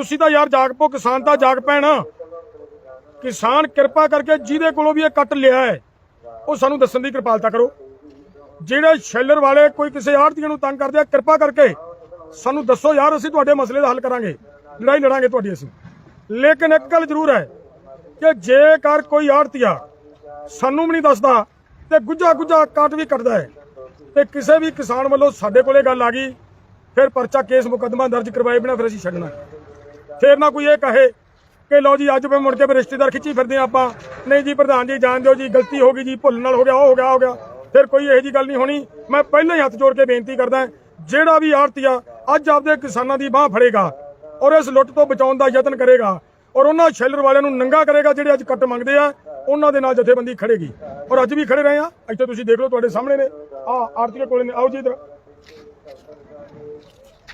ਤੁਸੀਂ ਤਾਂ ਯਾਰ ਜਾਗ ਪੋ ਕਿਸਾਨ ਤਾਂ ਜਾਗ ਪੈਣ। ਕਿਸਾਨ ਕਿਰਪਾ ਕਰਕੇ ਜਿਹਦੇ ਕੋਲੋਂ ਵੀ ਇਹ ਕੱਟ ਲਿਆ ਹੈ, ਉਹ ਸਾਨੂੰ ਦੱਸਣ ਦੀ ਕਿਰਪਾਲਤਾ ਕਰੋ। ਜਿਹੜੇ ਸ਼ੈਲਰ ਵਾਲੇ ਕੋਈ ਕਿਸੇ ਆੜਤੀਆਂ ਨੂੰ ਤੰਗ ਕਰਦੇ ਆ, ਕਿਰਪਾ ਕਰਕੇ ਸਾਨੂੰ ਦੱਸੋ ਯਾਰ, ਅਸੀਂ ਤੁਹਾਡੇ ਮਸਲੇ ਦਾ ਹੱਲ ਕਰਾਂਗੇ। ਲੜਾਈ ਲੜਾਂਗੇ ਤੁਹਾਡੀ ਅਸੀਂ। ਲੇਕਿਨ ਇੱਕ ਗੱਲ ਜ਼ਰੂਰ ਹੈ ਕਿ ਜੇਕਰ ਕੋਈ ਆੜਤੀਆ ਸਾਨੂੰ ਵੀ ਨਹੀਂ ਦੱਸਦਾ ਤੇ ਗੁੱਜਾ ਗੁੱਜਾ ਕੱਟ ਵੀ ਕੱਟਦਾ ਹੈ, ਤੇ ਕਿਸੇ ਵੀ ਕਿਸਾਨ ਵੱਲੋਂ ਸਾਡੇ ਕੋਲੇ ਗੱਲ ਆ ਗਈ, ਫਿਰ ਪਰਚਾ ਕੇਸ ਮੁਕੱਦਮਾ ਦਰਜ ਕਰਵਾਏ ਬਿਨਾ ਫਿਰ ਅਸੀਂ ਛੱਡਣਾ। ਫਿਰ ਨਾ ਕੋਈ ਇਹ ਕਹੇ ਕਿ ਲਓ ਜੀ, ਅੱਜ ਮੈਂ ਮੁੜ ਕੇ ਰਿਸ਼ਤੇਦਾਰ ਖਿੱਚੀ ਫਿਰਦੇ ਹਾਂ ਆਪਾਂ। ਨਹੀਂ ਜੀ, ਪ੍ਰਧਾਨ ਜੀ, ਜਾਣ ਦਿਓ ਜੀ, ਗਲਤੀ ਹੋ ਗਈ ਜੀ, ਭੁੱਲ ਨਾਲ ਹੋ ਗਿਆ, ਉਹ ਹੋ ਗਿਆ, ਉਹ ਹੋ ਗਿਆ। ਫਿਰ ਕੋਈ ਇਹੋ ਜੀ ਗੱਲ ਨਹੀਂ ਹੋਣੀ। ਮੈਂ ਪਹਿਲਾਂ ਹੀ ਹੱਥ ਜੋੜ ਕੇ ਬੇਨਤੀ ਕਰਦਾ ਜਿਹੜਾ ਵੀ ਆੜਤੀਆ ਅੱਜ ਆਪਦੇ ਕਿਸਾਨਾਂ ਦੀ ਬਾਹ ਫੜੇਗਾ ਔਰ ਇਸ ਲੁੱਟ ਤੋਂ ਬਚਾਉਣ ਦਾ ਯਤਨ ਕਰੇਗਾ ਔਰ ਉਹਨਾਂ ਸ਼ੈਲਰ ਵਾਲਿਆਂ ਨੂੰ ਨੰਗਾ ਕਰੇਗਾ ਜਿਹੜੇ ਅੱਜ ਕੱਟ ਮੰਗਦੇ ਆ, ਉਹਨਾਂ ਦੇ ਨਾਲ ਜਥੇਬੰਦੀ ਖੜੇਗੀ। ਔਰ ਅੱਜ ਵੀ ਖੜੇ ਰਹੇ ਆ ਇੱਥੇ ਤੁਸੀਂ ਦੇਖ ਲਓ, ਤੁਹਾਡੇ ਸਾਹਮਣੇ ਨੇ। ਆ ਆੜਤੀਏ ਕੋਲੇ ਨੇ। ਆਓ ਜੀ ਇਧਰ।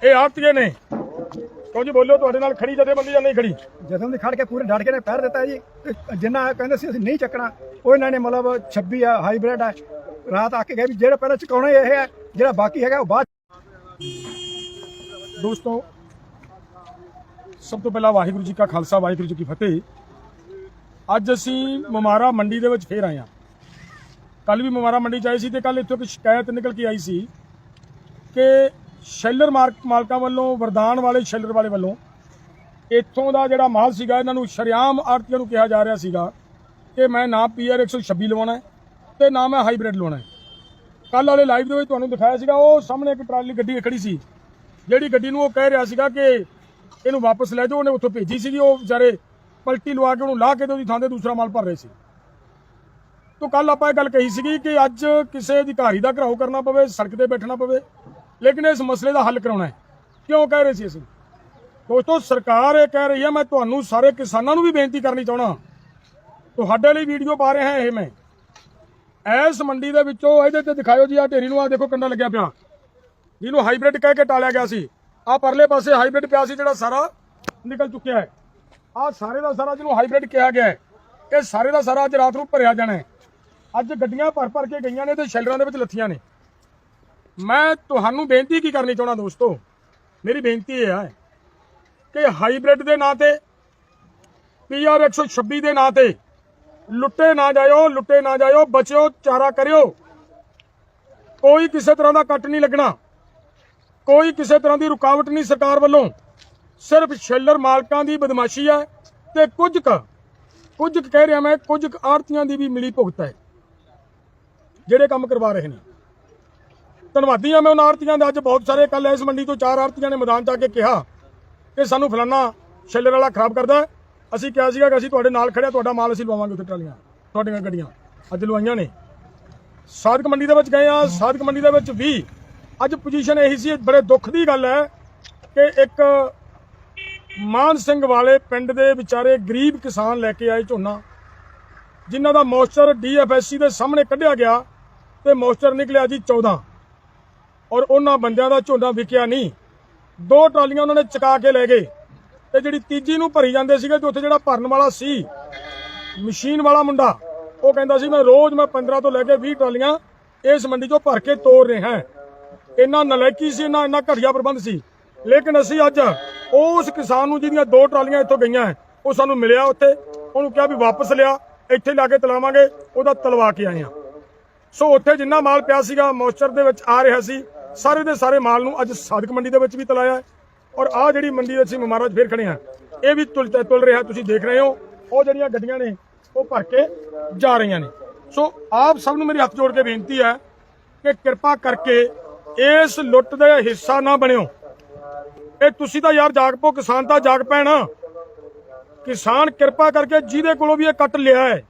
ਇਹ ਆੜਤੀਏ ਨੇ। ਕਹੋ ਜੀ ਬੋਲੋ ਤੁਹਾਡੇ ਨਾਲ ਖੜੀ ਜਥੇਬੰਦੀ ਜਾਂ ਨਹੀਂ ਖੜੀ? ਜਦੋਂ ਦੀ ਖੜ ਕੇ ਪੂਰੇ ਡਟ ਕੇ ਨੇ ਪੈਰ ਦਿੱਤਾ ਜੀ। ਤੇ ਜਿੰਨਾ ਕਹਿੰਦੇ ਸੀ ਅਸੀਂ ਨਹੀਂ ਚੱਕਣਾ। ਉਹ ਇਹਨਾਂ ਨੇ ਮਤਲਬ 26 ਆ ਹਾਈਬ੍ਰਿਡ ਆ। ਰਾਤ ਆ ਕੇ ਗਏ ਵੀ ਜਿਹੜਾ ਪਹਿਲਾਂ ਚੁਕਾਉਣਾ ਇਹ ਹੈ ਜਿਹੜਾ ਬਾਕੀ ਹੈਗਾ ਉਹ ਬਾਅਦ ਦੋਸਤੋ ਸਭ ਤੋਂ ਪਹਿਲਾਂ ਵਾਹਿਗੁਰੂ ਜੀ ਕਾ ਖਾਲਸਾ ਵਾਹਿਗੁਰੂ ਜੀ ਕੀ ਫਤਿਹ। ਅੱਜ ਅਸੀਂ ਮਮਾਰਾ ਮੰਡੀ ਦੇ ਵਿੱਚ ਫੇਰ ਆਏ ਹਾਂ। ਕੱਲ ਵੀ ਮਮਾਰਾ ਮੰਡੀ ਚ ਆਏ ਸੀ ਤੇ ਕੱਲ ਇੱਥੋਂ ਇੱਕ ਸ਼ਿਕਾਇਤ ਨਿਕਲ ਕੇ ਆਈ ਸੀ ਕਿ ਸ਼ੈਲਰ ਮਾਰਕ ਮਾਲਕਾਂ ਵੱਲੋਂ, ਵਰਦਾਨ ਵਾਲੇ ਸ਼ੈਲਰ ਵਾਲੇ ਵੱਲੋਂ ਇੱਥੋਂ ਦਾ ਜਿਹੜਾ ਮਾਲ ਸੀਗਾ, ਇਹਨਾਂ ਨੂੰ ਸ਼ਰਿਆਮ ਆਰਤੀਆਂ ਨੂੰ ਕਿਹਾ ਜਾ ਰਿਹਾ ਸੀਗਾ ਕਿ ਮੈਂ ਨਾ ਪੀਆਰ 126 ਲਵਾਉਣਾ ਹੈ ਤੇ ਨਾ ਮੈਂ ਹਾਈਬ੍ਰਿਡ ਲਵਾਉਣਾ ਹੈ। ਕੱਲ ਵਾਲੇ ਲਾਈਵ ਦੇ ਵਿੱਚ ਤੁਹਾਨੂੰ ਦਿਖਾਇਆ ਸੀਗਾ, ਉਹ ਸਾਹਮਣੇ ਇੱਕ ਟਰਾਲੀ ਗੱਡੀ ਖੜੀ ਸੀ, ਜਿਹੜੀ ਗੱਡੀ ਨੂੰ ਉਹ ਕਹਿ ਰਿਹਾ ਸੀਗਾ ਕਿ ਇਹਨੂੰ ਵਾਪਸ ਲੈ ਜਾਓ, ਉਹਨੇ ਉੱਥੋਂ ਭੇਜੀ ਸੀਗੀ, ਉਹ ਵਿਚਾਰੇ ਪਲਟੀ ਲਵਾ ਕੇ ਉਹਨੂੰ ਲਾ ਕੇ ਤੇ ਉਹਦੀ ਥਾਂ ਤੇ ਦੂਸਰਾ ਮਾਲ ਭਰ ਰਹੇ ਸੀ। ਤੋਂ ਕੱਲ ਆਪਾਂ ਇਹ ਗੱਲ ਕਹੀ ਸੀਗੀ ਕਿ ਅੱਜ ਕਿਸੇ ਅਧਿਕਾਰੀ ਦਾ ਘਰਾਓ ਕਰਨਾ ਪਵੇ, ਸੜਕ ਤੇ ਬੈਠਣਾ ਪਵੇ ਲੇਕਿਨ ਇਸ ਮਸਲੇ ਦਾ ਹੱਲ ਕਰਾਉਣਾ ਹੈ। ਕਿਉਂ ਕਹਿ ਰਹੇ ਸੀ ਅਸੀਂ? ਦੋਸਤੋ, ਸਰਕਾਰ ਇਹ ਕਹਿ ਰਹੀ ਹੈ, ਮੈਂ ਤੁਹਾਨੂੰ ਸਾਰੇ ਕਿਸਾਨਾਂ ਨੂੰ ਵੀ ਬੇਨਤੀ ਕਰਨੀ ਚਾਹਣਾ ਤੁਹਾਡੇ ਲਈ ਵੀਡੀਓ ਪਾ ਰਿਹਾ ਇਹ ਮੈਂ। ਇਸ ਮੰਡੀ ਦੇ ਵਿੱਚੋਂ ਇਹਦੇ ਤੇ ਦਿਖਾਇਓ ਜੀ ਆ ਢੇਰੀ ਨੂੰ ਆ ਦੇਖੋ ਕੰਡਾ ਲੱਗਿਆ ਪਿਆ। ਜਿਹਨੂੰ ਹਾਈਬ੍ਰਿਡ ਕਹਿ ਕੇ ਟਾਲਿਆ ਗਿਆ ਸੀ। ਆ ਪਰਲੇ ਪਾਸੇ ਹਾਈਬ੍ਰਿਡ ਪਿਆ ਸੀ, ਜਿਹੜਾ ਸਾਰਾ ਨਿਕਲ ਚੁੱਕਿਆ ਹੈ। ਆ ਸਾਰੇ ਦਾ ਸਾਰਾ ਜਿਹਨੂੰ ਹਾਈਬ੍ਰਿਡ ਕਿਹਾ ਗਿਆ ਹੈ, ਇਹ ਸਾਰੇ ਦਾ ਸਾਰਾ ਅੱਜ ਰਾਤ ਨੂੰ ਭਰਿਆ ਜਾਣਾ ਹੈ। ਅੱਜ ਗੱਡੀਆਂ ਭਰ ਭਰ ਕੇ ਗਈਆਂ ਨੇ ਤੇ ਸ਼ੈਲਰਾਂ ਦੇ ਵਿੱਚ ਲੱਥੀਆਂ ਨੇ। ਮੈਂ ਤੁਹਾਨੂੰ ਬੇਨਤੀ ਕੀ ਕਰਨੀ ਚਾਹਣਾ ਦੋਸਤੋ? ਮੇਰੀ ਬੇਨਤੀ ਇਹ ਹੈ ਕਿ ਹਾਈਬ੍ਰਿਡ ਦੇ ਨਾਂ ਤੇ ਪੀਆਰ 126 ਦੇ ਨਾਂ ਤੇ ਲੁੱਟੇ ਨਾ ਜਾਇਓ, ਲੁੱਟੇ ਨਾ ਜਾਇਓ, ਬਚਿਓ, ਚਾਰਾ ਕਰਿਓ। ਕੋਈ ਕਿਸੇ ਤਰ੍ਹਾਂ ਦਾ ਕੱਟ ਨਹੀਂ ਲੱਗਣਾ। ਕੋਈ ਕਿਸੇ ਤਰ੍ਹਾਂ ਦੀ ਰੁਕਾਵਟ ਨਹੀਂ ਸਰਕਾਰ ਵੱਲੋਂ। ਸਿਰਫ ਸ਼ੈਲਰ ਮਾਲਕਾਂ ਦੀ ਬਦਮਾਸ਼ੀ ਹੈ ਤੇ ਕੁਝ ਕੁ ਕੁਝ ਕੁ ਕਹਿ ਰਿਹਾ ਮੈਂ, ਕੁਝ ਕੁ ਆੜਤੀਆਂ ਦੀ ਵੀ ਮਿਲੀ ਭੁਗਤ ਹੈ, ਜਿਹੜੇ ਕੰਮ ਕਰਵਾ ਰਹੇ ਨੇ। ਧੰਨਵਾਦੀ ਹਾਂ ਮੈਂ ਉਹਨਾਂ ਆਰਤੀਆਂ ਦੇ। ਅੱਜ ਬਹੁਤ ਸਾਰੇ ਕੱਲ ਇਸ ਮੰਡੀ ਤੋਂ ਚਾਰ ਆੜਤੀਆਂ ਨੇ ਮੈਦਾਨ 'ਚ ਆ ਕੇ ਕਿਹਾ ਕਿ ਸਾਨੂੰ ਫਲਾਨਾ ਸ਼ੈਲਰ ਵਾਲਾ ਖਰਾਬ ਕਰਦਾ ਅਸੀਂ ਕਿਹਾ ਸੀਗਾ ਕਿ ਅਸੀਂ ਤੁਹਾਡੇ ਨਾਲ ਖੜਿਆ ਤੁਹਾਡਾ ਮਾਲ ਅਸੀਂ ਲਵਾਵਾਂਗੇ ਉੱਥੇ ਟਰਾਲੀਆਂ, ਤੁਹਾਡੀਆਂ ਗੱਡੀਆਂ। ਅੱਜ ਲਵਾਈਆਂ ਨੇ। ਸਾਧਕ ਮੰਡੀ ਦੇ ਵਿੱਚ ਗਏ ਆ ਸਾਧਕ ਮੰਡੀ ਦੇ ਵਿੱਚ ਵੀ ਅੱਜ ਪੋਜੀਸ਼ਨ ਇਹੀ ਸੀ, ਬੜੇ ਦੁੱਖ ਦੀ ਗੱਲ ਹੈ ਕਿ ਇੱਕ ਮਾਨ ਸਿੰਘ ਵਾਲੇ ਪਿੰਡ ਦੇ ਵਿਚਾਰੇ ਗਰੀਬ ਕਿਸਾਨ ਲੈ ਕੇ ਆਏ ਝੋਨਾ, ਜਿਨ੍ਹਾਂ ਦਾ ਮੋਇਸਚਰ ਡੀਐਫਐਸਸੀ ਦੇ ਸਾਹਮਣੇ ਕੱਢਿਆ ਗਿਆ ਤੇ ਮੋਇਸਚਰ ਨਿਕਲਿਆ ਜੀ 14 ਔਰ ਉਹਨਾਂ ਬੰਦਿਆਂ ਦਾ ਝੋਨਾ ਵਿਕਿਆ ਨਹੀਂ। ਦੋ ਟਰਾਲੀਆਂ ਉਹਨਾਂ ਨੇ ਚਕਾ ਕੇ ਲੈ ਗਏ। ਤੇ ਜਿਹੜੀ ਤੀਜੀ ਨੂੰ ਭਰੀ ਜਾਂਦੇ ਸੀਗੇ ਤੇ ਉੱਥੇ ਜਿਹੜਾ ਭਰਨ ਵਾਲਾ ਸੀ, ਮਸ਼ੀਨ ਵਾਲਾ ਮੁੰਡਾ, ਉਹ ਕਹਿੰਦਾ ਸੀ, ਮੈਂ ਰੋਜ਼ ਮੈਂ 15 ਤੋਂ ਲੈ ਕੇ 20 ਟਰਾਲੀਆਂ ਇਸ ਮੰਡੀ ਚੋਂ ਭਰ ਕੇ ਤੋੜ ਰਿਹਾ ਹਾਂ। ਇੰਨਾ ਨਲਾਇਕੀ ਸੀ, ਇੰਨਾ ਇੰਨਾ ਘਟੀਆ ਪ੍ਰਬੰਧ ਸੀ। ਲੇਕਿਨ ਅਸੀਂ ਅੱਜ ਉਸ ਕਿਸਾਨ ਨੂੰ ਜਿਹਦੀਆਂ ਦੋ ਟਰਾਲੀਆਂ ਇੱਥੋਂ ਗਈਆਂ ਉਹ ਸਾਨੂੰ ਮਿਲਿਆ ਉੱਥੇ। ਉਹਨੂੰ ਕਿਹਾ ਵੀ ਵਾਪਸ ਲਿਆ, ਇੱਥੇ ਲਾ ਕੇ ਤਲਾਵਾਂਗੇ, ਉਹਦਾ ਤਲਵਾ ਕੇ ਆਏ ਆ ਸੋ ਉੱਥੇ ਜਿੰਨਾ ਮਾਲ ਪਿਆ ਸੀਗਾ ਮੋਇਸਚਰ ਦੇ ਵਿੱਚ ਆ ਰਿਹਾ ਸੀ। ਸਾਰੇ ਦੇ ਸਾਰੇ ਮਾਲ ਨੂੰ ਅੱਜ ਸਾਦਕ ਮੰਡੀ ਦੇ ਵਿੱਚ ਵੀ ਤਲਾਇਆ ਔਰ ਆਹ ਜਿਹੜੀ ਮੰਡੀ ਅਸੀਂ ਮਹਾਰਾਜ 'ਚ ਫੇਰ ਖੜੇ ਆ ਇਹ ਵੀ ਤੁਲ ਤੁਲ ਰਿਹਾ, ਤੁਸੀਂ ਦੇਖ ਰਹੇ ਹੋ। ਉਹ ਜਿਹੜੀਆਂ ਗੱਡੀਆਂ ਨੇ, ਉਹ ਭਰ ਕੇ ਜਾ ਰਹੀਆਂ ਨੇ। ਸੋ ਆਪ ਸਭ ਨੂੰ ਮੇਰੀ ਹੱਥ ਜੋੜ ਕੇ ਬੇਨਤੀ ਹੈ ਕਿ ਕਿਰਪਾ ਕਰਕੇ ਇਸ ਲੁੱਟ ਦੇ ਹਿੱਸਾ ਨਾ ਬਣਿਓ। ਇਹ ਤੁਸੀਂ ਤਾਂ ਯਾਰ ਜਾਗ ਪੋ, ਕਿਸਾਨ ਤਾਂ ਜਾਗ ਪੈਣਾ। ਕਿਸਾਨ ਕਿਰਪਾ ਕਰਕੇ ਜਿਹਦੇ ਕੋਲੋਂ ਵੀ ਇਹ ਕੱਟ ਲਿਆ ਹੈ,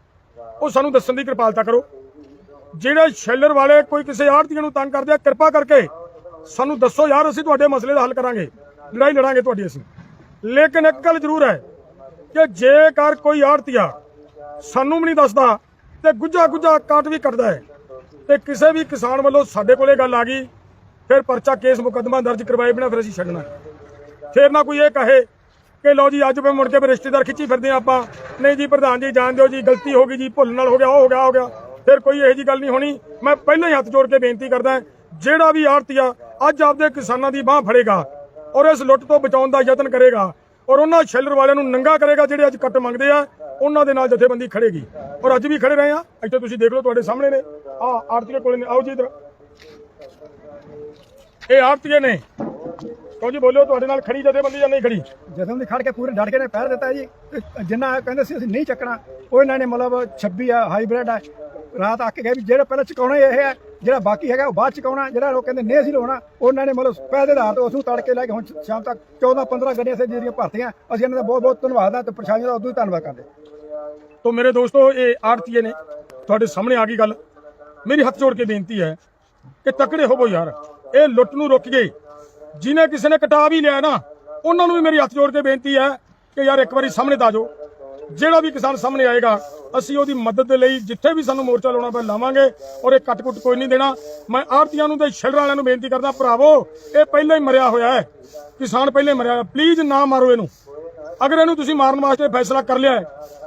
ਉਹ ਸਾਨੂੰ ਦੱਸਣ ਦੀ ਕਿਰਪਾਲਤਾ ਕਰੋ। ਜਿਹੜੇ ਸ਼ੈਲਰ ਵਾਲੇ ਕੋਈ ਕਿਸੇ ਆੜਤੀਆਂ ਨੂੰ ਤੰਗ ਕਰਦੇ ਆ, ਕਿਰਪਾ ਕਰਕੇ ਸਾਨੂੰ ਦੱਸੋ ਯਾਰ, ਅਸੀਂ ਤੁਹਾਡੇ ਮਸਲੇ ਦਾ ਹੱਲ ਕਰਾਂਗੇ। ਲੜਾਈ ਲੜਾਂਗੇ ਤੁਹਾਡੀ ਅਸੀਂ। ਲੇਕਿਨ ਇੱਕ ਗੱਲ ਜ਼ਰੂਰ ਹੈ ਕਿ ਜੇਕਰ ਕੋਈ ਆੜਤੀਆ ਸਾਨੂੰ ਵੀ ਨਹੀਂ ਦੱਸਦਾ ਤੇ ਗੁੱਜਾ ਗੁੱਜਾ ਕੱਟ ਵੀ ਕੱਟਦਾ ਹੈ, ਤੇ ਕਿਸੇ ਵੀ ਕਿਸਾਨ ਵੱਲੋਂ ਸਾਡੇ ਕੋਲੇ ਗੱਲ ਆ ਗਈ, ਫਿਰ ਪਰਚਾ ਕੇਸ ਮੁਕੱਦਮਾ ਦਰਜ ਕਰਵਾਏ ਬਿਨਾ ਫਿਰ ਅਸੀਂ ਛੱਡਣਾ ਫਿਰ ਨਾ ਕੋਈ ਇਹ ਕਹੇ ਕਿ ਲਓ ਜੀ, ਅੱਜ ਮੈਂ ਮੁੜ ਕੇ ਫਿਰ ਰਿਸ਼ਤੇਦਾਰ ਖਿੱਚੀ ਫਿਰਦੇ ਹਾਂ ਆਪਾਂ। ਨਹੀਂ ਜੀ, ਪ੍ਰਧਾਨ ਜੀ, ਜਾਣ ਦਿਓ ਜੀ, ਗਲਤੀ ਹੋ ਗਈ ਜੀ, ਭੁੱਲ ਨਾਲ ਹੋ ਗਿਆ, ਉਹ ਹੋ ਗਿਆ ਹੋ ਗਿਆ। ਫਿਰ ਕੋਈ ਇਹੋ ਜੀ ਗੱਲ ਨਹੀਂ ਹੋਣੀ। ਮੈਂ ਪਹਿਲਾਂ ਹੀ ਹੱਥ ਜੋੜ ਕੇ ਬੇਨਤੀ ਕਰਦਾ ਜਿਹੜਾ ਵੀ ਆੜਤੀਆ ਅੱਜ ਆਪਦੇ ਕਿਸਾਨਾਂ ਦੀ ਬਾਹ ਫੜੇਗਾ ਔਰ ਇਸ ਲੁੱਟ ਤੋਂ ਬਚਾਉਣ ਦਾ ਯਤਨ ਕਰੇਗਾ ਔਰ ਉਹਨਾਂ ਸ਼ੈਲਰ ਵਾਲਿਆਂ ਨੂੰ ਨੰਗਾ ਕਰੇਗਾ ਜਿਹੜੇ ਅੱਜ ਕੱਟ ਮੰਗਦੇ ਆ, ਉਹਨਾਂ ਦੇ ਨਾਲ ਜਥੇਬੰਦੀ ਖੜੇਗੀ। ਔਰ ਅੱਜ ਵੀ ਖੜੇ ਰਹੇ ਆ। ਇੱਥੇ ਤੁਸੀਂ ਦੇਖ ਲਓ ਤੁਹਾਡੇ ਸਾਹਮਣੇ ਨੇ। ਆ ਆਰਤੀਏ ਕੋਲੇ ਨੇ। ਆਓ ਜੀ ਇਧਰ। ਇਹ ਆਰਤੀਏ ਨੇ। ਕਹੋ ਜੀ ਬੋਲਿਓ ਤੁਹਾਡੇ ਨਾਲ ਖੜੀ ਜਥੇਬੰਦੀ ਜਾਂ ਨਹੀਂ ਖੜੀ? ਜਥੇਬੰਦੀ ਖੜ ਕੇ ਪੂਰੇ ਡਟ ਕੇ ਨੇ, ਪੈਰ ਦਿੱਤਾ ਜੀ। ਜਿੰਨਾ ਕਹਿੰਦੇ ਸੀ ਅਸੀਂ ਨਹੀਂ ਚੱਕਣਾ, ਉਹ ਇਹਨਾਂ ਨੇ ਮਤਲਬ 26 ਆ, ਹਾਈਬ੍ਰਿਡ ਆ ਰਾਤ ਆ ਕੇ ਗਏ ਵੀ ਜਿਹੜਾ ਪਹਿਲਾਂ ਚੁਕਾਉਣਾ ਇਹ ਹੈ, ਜਿਹੜਾ ਬਾਕੀ ਹੈਗਾ ਉਹ ਬਾਅਦ ਚੁਕਾਉਣਾ, ਜਿਹੜਾ ਉਹ ਕਹਿੰਦੇ ਨਹੀਂ ਸੀ ਲਾਉਣਾ ਉਹਨਾਂ ਨੇ ਮਤਲਬ ਪੈਸੇ ਦੇ ਆਧਾਰ ਤੋਂ ਉਸਨੂੰ ਤੜਕੇ ਲੈ ਕੇ ਹੁਣ ਸ਼ਾਮ ਤੱਕ 14 15 ਗੱਡੀਆਂ ਸੇ ਜਿਹੜੀਆਂ ਭਰਤੀਆਂ, ਅਸੀਂ ਇਹਨਾਂ ਦਾ ਬਹੁਤ ਬਹੁਤ ਧੰਨਵਾਦ ਆ ਤੇ ਪ੍ਰਸ਼ਾਸਨ ਦਾ ਉਦੋਂ ਹੀ ਧੰਨਵਾਦ ਕਰਦੇ ਤੋ ਮੇਰੇ ਦੋਸਤੋ, ਇਹ ਆੜਤੀਏ ਨੇ ਤੁਹਾਡੇ ਸਾਹਮਣੇ ਆ ਗਈ ਗੱਲ। ਮੇਰੀ ਹੱਥ ਜੋੜ ਕੇ ਬੇਨਤੀ ਹੈ ਕਿ ਤਕੜੇ ਹੋਵੋ ਯਾਰ। ਇਹ ਲੁੱਟ ਨੂੰ ਰੁਕ ਗਏ ਜਿਨੇ ਕਿਸੇ ਨੇ ਕਟਾ ਵੀ ਲਿਆ ਨਾ, ਉਹਨਾਂ ਨੂੰ ਵੀ ਮੇਰੀ ਹੱਥ ਜੋੜ ਕੇ ਬੇਨਤੀ ਹੈ ਕਿ ਯਾਰ ਇੱਕ ਵਾਰੀ ਸਾਹਮਣੇ ਤਾਂ ਆ ਜਿਹੜਾ ਵੀ ਕਿਸਾਨ ਸਾਹਮਣੇ ਆਏਗਾ, ਅਸੀਂ ਉਹਦੀ ਮਦਦ ਦੇ ਲਈ ਜਿੱਥੇ ਵੀ ਸਾਨੂੰ ਮੋਰਚਾ ਲਾਉਣਾ ਪਏ ਲਾਵਾਂਗੇ ਔਰ ਇਹ ਕੱਟ-ਕੁੱਟ ਕੋਈ ਨਹੀਂ ਦੇਣਾ। ਮੈਂ ਆੜਤੀਆਂ ਨੂੰ ਤੇ ਸ਼ਿਲਰ ਵਾਲਿਆਂ ਨੂੰ ਬੇਨਤੀ ਕਰਦਾ, ਭਰਾਵੋ, ਇਹ ਪਹਿਲਾਂ ਹੀ ਮਰਿਆ ਹੋਇਆ ਹੈ। ਕਿਸਾਨ ਪਹਿਲੇ ਮਰਿਆ ਪਲੀਜ਼ ਨਾ ਮਾਰੋ ਇਹਨੂੰ। ਅਗਰ ਇਹਨੂੰ ਤੁਸੀਂ ਮਾਰਨ ਵਾਸਤੇ ਫੈਸਲਾ ਕਰ ਲਿਆ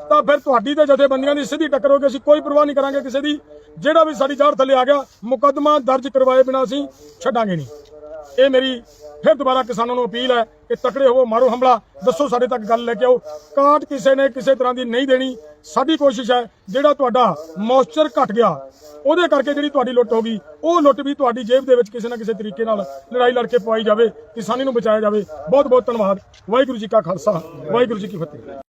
ਤਾਂ ਫਿਰ ਤੁਹਾਡੀ ਤੇ ਜਥੇਬੰਦੀਆਂ ਦੀ ਸਿੱਧੀ ਟੱਕਰ ਹੋਗੇ ਅਸੀਂ ਕੋਈ ਪਰਵਾਹ ਨਹੀਂ ਕਰਾਂਗੇ ਕਿਸੇ ਦੀ। ਜਿਹੜਾ ਵੀ ਸਾਡੀ ਜਾੜ ਥੱਲੇ ਆ ਗਿਆ, ਮੁਕੱਦਮਾ ਦਰਜ ਕਰਵਾਏ ਬਿਨਾਂ ਅਸੀਂ ਛੱਡਾਂਗੇ ਨਹੀਂ। ਇਹ ਮੇਰੀ ਫਿਰ ਦੁਬਾਰਾ ਕਿਸਾਨਾਂ ਨੂੰ ਅਪੀਲ ਹੈ ਕਿ ਤਕੜੇ ਹੋਵੋ, ਮਾਰੋ ਹਮਲਾ। ਦੱਸੋ ਸਾਡੇ ਤੱਕ ਗੱਲ ਲੈ ਕੇ ਆਓ। ਕਾਟ ਕਿਸੇ ਨੇ ਕਿਸੇ ਤਰ੍ਹਾਂ ਦੀ ਨਹੀਂ ਦੇਣੀ। ਸਾਡੀ ਕੋਸ਼ਿਸ਼ ਹੈ, ਜਿਹੜਾ ਤੁਹਾਡਾ ਮੌਇਸਚਰ ਘਟ ਗਿਆ, ਉਹਦੇ ਕਰਕੇ ਜਿਹੜੀ ਤੁਹਾਡੀ ਲੁੱਟ ਹੋ ਗਈ, ਉਹ ਲੁੱਟ ਵੀ ਤੁਹਾਡੀ ਜੇਬ ਦੇ ਵਿੱਚ ਕਿਸੇ ਨਾ ਕਿਸੇ ਤਰੀਕੇ ਨਾਲ ਲੜਾਈ ਲੜ ਕੇ ਪਵਾਈ ਜਾਵੇ, ਕਿਸਾਨੀ ਨੂੰ ਬਚਾਇਆ ਜਾਵੇ। ਬਹੁਤ ਬਹੁਤ ਧੰਨਵਾਦ। ਵਾਹਿਗੁਰੂ ਜੀ ਕਾ ਖਾਲਸਾ, ਵਾਹਿਗੁਰੂ ਜੀ ਕੀ ਫਤਿਹ।